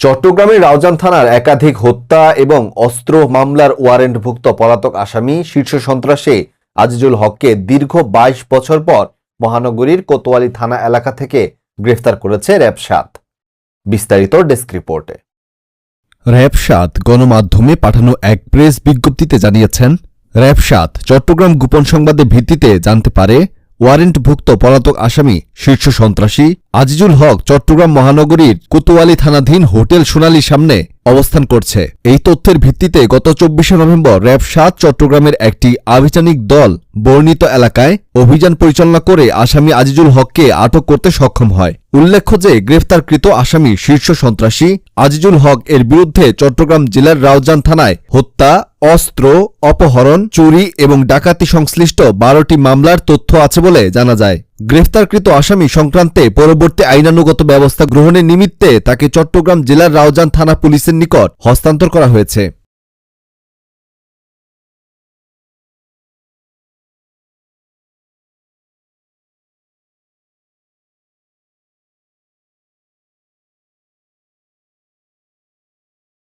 চট্টগ্রামের রাউজান থানার একাধিক হত্যা এবং অস্ত্র মামলার ওয়ারেন্টভুক্ত পলাতক আসামি শীর্ষ সন্ত্রাসী আজিজুল হককে দীর্ঘ বাইশ বছর পর মহানগরীর কোতোয়ালি থানা এলাকা থেকে গ্রেফতার করেছে র্যাব সাত বিস্তারিত ডেস্ক রিপোর্টে। র্যাব সাত গণমাধ্যমে পাঠানো এক প্রেস বিজ্ঞপ্তিতে জানিয়েছেন র্যাব সাত চট্টগ্রাম গোপন সংবাদের ভিত্তিতে জানতে পারে ওয়ারেন্টভুক্ত পলাতক আসামি, শীর্ষ সন্ত্রাসী আজিজুল হক চট্টগ্রাম মহানগরীর কোতোয়ালি থানাধীন হোটেল সোনালী সামনে অবস্থান করছে। এই তথ্যের ভিত্তিতে গত চব্বিশে নভেম্বর র্যাব সাত চট্টগ্রামের একটি আভিযানিক দল বর্ণিত এলাকায় অভিযান পরিচালনা করে আসামি আজিজুল হককে আটক করতে সক্ষম হয়। উল্লেখ্য যে, গ্রেফতারকৃত আসামি শীর্ষ সন্ত্রাসী আজিজুল হক এর বিরুদ্ধে চট্টগ্রাম জেলার রাউজান থানায় হত্যা, অস্ত্র, অপহরণ, চুরি এবং ডাকাতি সংশ্লিষ্ট বারোটি মামলার তথ্য আছে বলে জানা যায়। গ্রেফতারকৃত আসামি সংক্রান্তে পরবর্তী আইনানুগত ব্যবস্থা গ্রহণের নিমিত্তে তাকে চট্টগ্রাম জেলার রাউজান থানা পুলিশের নিকট হস্তান্তর করা হয়েছে।